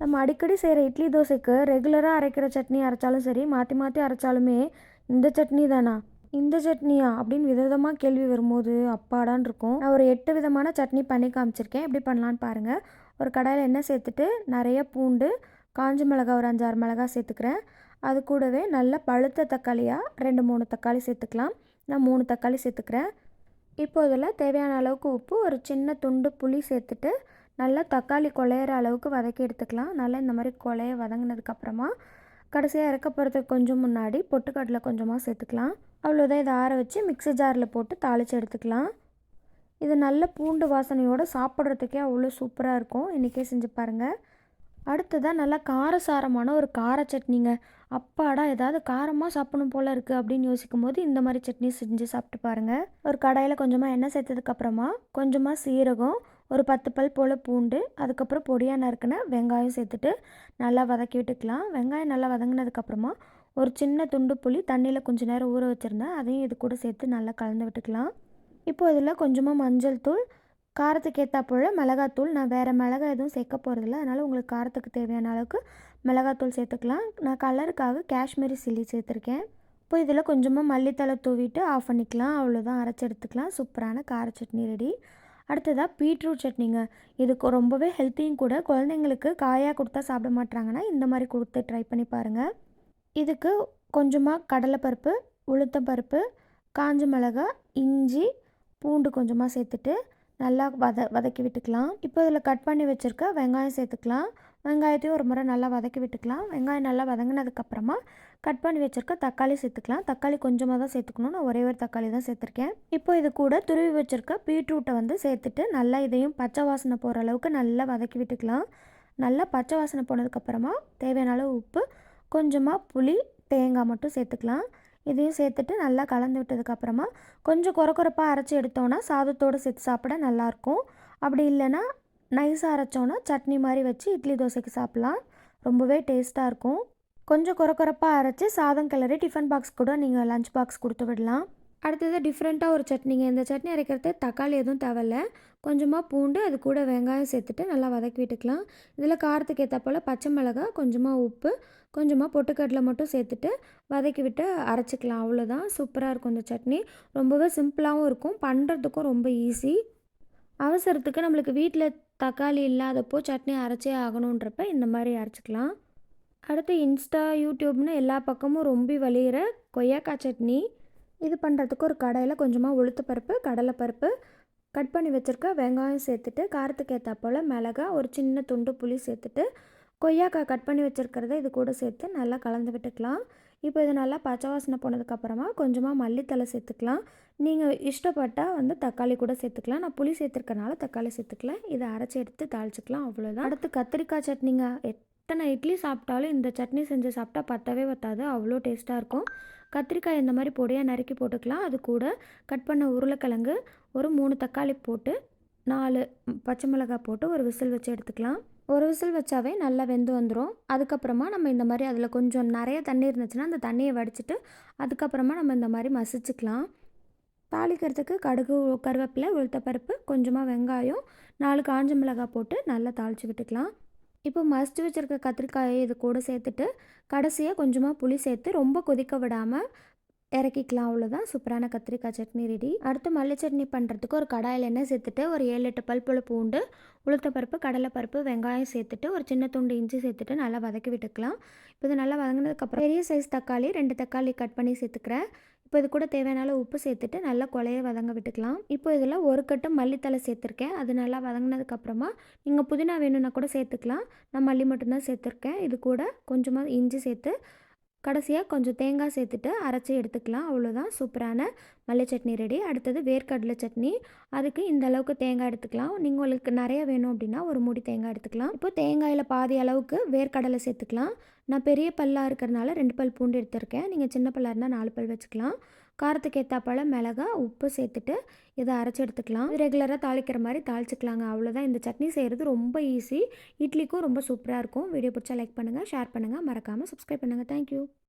நம்ம அடிக்கடி செய்கிற இட்லி தோசைக்கு ரெகுலராக அரைக்கிற சட்னி அரைச்சாலும் சரி மாற்றி மாற்றி அரைச்சாலுமே இந்த சட்னி தானா? இந்த சட்னியா? அப்படின்னு விதவிதமாக கேள்வி வரும்போது அப்பாடான் இருக்கும். நான் ஒரு எட்டு விதமான சட்னி பண்ணி காமிச்சிருக்கேன். எப்படி பண்ணலான்னு பாருங்கள் ஒரு கடாயில் எண்ணெய் சேர்த்துட்டு நிறைய பூண்டு காஞ்ச மிளகா ஒரு அஞ்சாறு மிளகா சேர்த்துக்கிறேன். அது கூடவே நல்ல பழுத்த தக்காளியாக ரெண்டு மூணு தக்காளி சேர்த்துக்கலாம். நான் மூணு தக்காளி சேர்த்துக்கிறேன். இப்போ இதில் தேவையான அளவுக்கு உப்பு ஒரு சின்ன துண்டு புளி சேர்த்துட்டு நல்லா தக்காளி குழையிற அளவுக்கு வதக்கி எடுத்துக்கலாம். நல்லா இந்த மாதிரி குழைய வதங்கினதுக்கப்புறமா கடைசியாக இறக்க போகிறதுக்கு கொஞ்சம் முன்னாடி பொட்டுக்கடலை கொஞ்சமாக சேர்த்துக்கலாம். அவ்வளோதான் இதை ஆற வச்சு மிக்ஸி ஜாரில் போட்டு தாளித்து எடுத்துக்கலாம். இது நல்ல பூண்டு வாசனையோடு சாப்பிட்றதுக்கே அவ்வளோ சூப்பராக இருக்கும். இன்றைக்கே செஞ்சு பாருங்கள் அடுத்ததாக நல்லா காரசாரமான ஒரு கார சட்னிங்க. அப்பாடா ஏதாவது காரமாக சாப்பிடணும் போல் இருக்குது அப்படின்னு யோசிக்கும் போது இந்த மாதிரி சட்னி செஞ்சு சாப்பிட்டு பாருங்கள் ஒரு கடாயில் கொஞ்சமாக எண்ணெய் சேர்த்ததுக்கப்புறமா கொஞ்சமாக சீரகம் ஒரு பத்து பல் போல் பூண்டு அதுக்கப்புறம் பொடியாக நறுக்கின வெங்காயம் சேர்த்துட்டு நல்லா வதக்கி விட்டுக்கலாம். வெங்காயம் நல்லா வதங்கினதுக்கப்புறமா ஒரு சின்ன துண்டு புளி தண்ணியில் கொஞ்சம் நேரம் ஊற வச்சுருந்தேன் அதையும் இது கூட சேர்த்து நல்லா கலந்து விட்டுக்கலாம். இப்போ இதில் கொஞ்சமாக மஞ்சள் தூள் காரத்துக்கு போல் மிளகாத்தூள் நான் வேறு மிளகாய் எதுவும் சேர்க்க போகிறதில்ல அதனால் உங்களுக்கு காரத்துக்கு தேவையான அளவுக்கு மிளகாத்தூள் சேர்த்துக்கலாம். நான் கலருக்காக காஷ்மீரி சில்லி சேர்த்துருக்கேன். இப்போ இதில் கொஞ்சமாக மல்லித்தலை தூவிட்டு ஆஃப் பண்ணிக்கலாம். அவ்வளோதான். அரைச்சி எடுத்துக்கலாம். சூப்பரான கார சட்னி ரெடி. அடுத்ததாக பீட்ரூட் சட்னிங்க. இதுக்கு ரொம்பவே ஹெல்த்தியும் கூட. குழந்தைங்களுக்கு காயாக கொடுத்தா சாப்பிட மாட்டாங்கன்னா இந்த மாதிரி கொடுத்து ட்ரை பண்ணி பாருங்கள் இதுக்கு கொஞ்சமாக கடலைப்பருப்பு உளுத்தம்பருப்பு காஞ்ச மிளகா இஞ்சி பூண்டு கொஞ்சமாக சேர்த்துட்டு நல்லா வத வதக்கி விட்டுக்கலாம். இப்போ இதில் கட் பண்ணி வச்சுருக்க வெங்காயம் சேர்த்துக்கலாம். வெங்காயத்தையும் ஒரு முறை நல்லா வதக்கி விட்டுக்கலாம். வெங்காயம் நல்லா வதங்கினதுக்கப்புறமா கட் பண்ணி வச்சுருக்க தக்காளி சேர்த்துக்கலாம். தக்காளி கொஞ்சமாக தான் சேர்த்துக்கணும். நான் ஒரே ஒரு தக்காளி தான் சேர்த்துருக்கேன். இப்போ இது கூட துருவி வச்சுருக்க பீட்ரூட்டை வந்து சேர்த்துட்டு நல்லா இதையும் பச்சை வாசனை போகிற அளவுக்கு நல்லா வதக்கி விட்டுக்கலாம். நல்லா பச்சை வாசனை போனதுக்கப்புறமா தேவையான அளவு உப்பு கொஞ்சமாக புளி தேங்காய் மட்டும் சேர்த்துக்கலாம். இதையும் சேர்த்துட்டு நல்லா கலந்து விட்டதுக்கப்புறமா கொஞ்சம் குறை குறைப்பாக அரைச்சி எடுத்தோன்னா சாதத்தோடு சேர்த்து சாப்பிட நல்லாயிருக்கும் அப்படி இல்லைன்னா நைஸாக அரைச்சோன்னா சட்னி மாதிரி வச்சு இட்லி தோசைக்கு சாப்பிட்லாம். ரொம்பவே டேஸ்ட்டாக இருக்கும். கொஞ்சம் குறக்குறப்பாக அரைச்சி சாதம் கிளறி டிஃபன் பாக்ஸ் கூட நீங்கள் லஞ்ச் பாக்ஸ் கொடுத்து விடலாம். அடுத்தது டிஃப்ரெண்ட்டாக ஒரு சட்னிங்க. இந்த சட்னி அரைக்கிறது தக்காளி எதுவும் தேவையில்ல. கொஞ்சமாக பூண்டு அது கூட வெங்காயம் சேர்த்துட்டு நல்லா வதக்கி விட்டுக்கலாம். இதில் காரத்துக்கு ஏற்ற போல் பச்சை மிளகாய் கொஞ்சமாக உப்பு கொஞ்சமாக பொட்டுக்கடலை மட்டும் சேர்த்துட்டு வதக்கி விட்டு அரைச்சிக்கலாம். அவ்வளோதான் சூப்பராக இருக்கும் இந்த சட்னி. ரொம்பவே சிம்பிளாகவும் இருக்கும். பண்ணுறதுக்கும் ரொம்ப ஈஸி. அவசரத்துக்கு நம்மளுக்கு வீட்டில் தக்காளி இல்லாதப்போ சட்னி அரைச்சே ஆகணுன்றப்ப இந்த மாதிரி அரைச்சிக்கலாம். அடுத்து இன்ஸ்டா யூடியூப்னு எல்லா பக்கமும் ரொம்ப வலிகிற கொய்யாக்காய் சட்னி. இது பண்ணுறதுக்கு ஒரு கடையில் கொஞ்சமாக உளுத்து பருப்பு கடலைப்பருப்பு கட் பண்ணி வச்சுருக்க வெங்காயம் சேர்த்துட்டு காரத்துக்கு ஏற்றா போல் மிளகா ஒரு சின்ன துண்டு புளி சேர்த்துட்டு கொய்யாக்காய் கட் பண்ணி வச்சுருக்கிறத இது கூட சேர்த்து நல்லா கலந்து விட்டுக்கலாம். இப்போ இது நல்லா பச்சை வாசனை போனதுக்கப்புறமா கொஞ்சமாக மல்லித்தலை சேர்த்துக்கலாம். நீங்கள் இஷ்டப்பட்டால் வந்து தக்காளி கூட சேர்த்துக்கலாம். நான் புளி சேர்த்துருக்கனால தக்காளி சேர்த்துக்கல. இதை அரைச்சி எடுத்து தாளிச்சிக்கலாம். அவ்வளோதான் அடுத்து கத்திரிக்காய் சட்னிங்க. எத்தனை இட்லி சாப்பிட்டாலும் இந்த சட்னி செஞ்சு சாப்பிட்டா பத்தவே பத்தாது. அவ்வளோ டேஸ்ட்டாக இருக்கும். கத்திரிக்காய் இந்த மாதிரி பொடியாக நறுக்கி போட்டுக்கலாம். அது கூட கட் பண்ண உருளைக்கிழங்கு ஒரு மூணு தக்காளி போட்டு நாலு பச்சை மிளகாய் போட்டு ஒரு விசில் வச்சு எடுத்துக்கலாம். ஒரு விசில் வச்சாவே நல்லா வெந்து வந்துடும் அதுக்கப்புறமா நம்ம இந்த மாதிரி அதில் கொஞ்சம் நிறைய தண்ணி இருந்துச்சுன்னா அந்த தண்ணியை வடிச்சிட்டு அதுக்கப்புறமா நம்ம இந்த மாதிரி மசிச்சுக்கலாம். தாளிக்கிறதுக்கு கடுகு கருவேப்பிலை உளுத்தப்பருப்பு கொஞ்சமாக வெங்காயம் நாலு காஞ்ச மிளகாய் போட்டு நல்லா தாளித்து விட்டுக்கலாம். இப்போ மசிச்சு வச்சுருக்க கத்திரிக்காயை இது கூட சேர்த்துட்டு கடைசியாக கொஞ்சமாக புளி சேர்த்து ரொம்ப கொதிக்க விடாமல் இறக்கிக்கலாம் அவ்வளோதான் சூப்பரான கத்திரிக்காய் சட்னி ரெடி அடுத்து மல்லி சட்னி பண்ணுறதுக்கு ஒரு கடாயில் எண்ணெய் சேர்த்துட்டு ஒரு ஏழு எட்டு பல்புல பூண்டு உளுத்தப்பருப்பு கடலைப்பருப்பு வெங்காயம் சேர்த்துட்டு ஒரு சின்ன துண்டு இஞ்சி சேர்த்துட்டு நல்லா வதக்கி விட்டுக்கலாம். இப்போ இது நல்லா வதங்கினதுக்கப்புறம் பெரிய சைஸ் தக்காளி ரெண்டு தக்காளி கட் பண்ணி சேர்த்துக்கிறேன். இப்போ இது கூட தேவையான உப்பு சேர்த்துட்டு நல்லா கொலைய வதங்க விட்டுக்கலாம். இப்போ இதில் ஒரு கட்டு மல்லித்தலை சேர்த்துருக்கேன். அது நல்லா வதங்கினதுக்கப்புறமா நீங்கள் புதினா வேணும்னா கூட சேர்த்துக்கலாம். நான் மல்லி மட்டும்தான் சேர்த்துருக்கேன். இது கூட கொஞ்சமாக இஞ்சி சேர்த்து கடைசியாக கொஞ்சம் தேங்காய் சேர்த்துட்டு அரைச்சி எடுத்துக்கலாம். அவ்வளோதான் சூப்பரான மல்லி சட்னி ரெடி அடுத்தது வேர்க்கடலை சட்னி. அதுக்கு இந்த அளவுக்கு தேங்காய் எடுத்துக்கலாம். நீங்கள் உங்களுக்கு நிறைய வேணும் அப்படின்னா ஒரு மூடி தேங்காய் எடுத்துக்கலாம். இப்போ தேங்காயில் பாதி அளவுக்கு வேர்க்கடலை சேர்த்துக்கலாம். நான் பெரிய பல்லாக இருக்கிறனால ரெண்டு பல் பூண்டு எடுத்திருக்கேன். நீங்கள் சின்ன பல்லாக இருந்தால் நாலு பல் வச்சுக்கலாம். காரத்துக்கு ஏற்றாப்பால் மிளகா உப்பு சேர்த்துட்டு இதை அரைச்சி எடுத்துக்கலாம். ரெகுலராக தாளிக்கிற மாதிரி தாளிச்சிக்கலாங்க. அவ்வளோதான் இந்த சட்னி செய்கிறது ரொம்ப ஈஸி இட்லிக்கும் ரொம்ப சூப்பராக இருக்கும். வீடியோ பிடிச்சா லைக் பண்ணுங்கள் ஷேர் பண்ணுங்கள் மறக்காமல் சப்ஸ்கிரைப் பண்ணுங்கள் தேங்க்யூ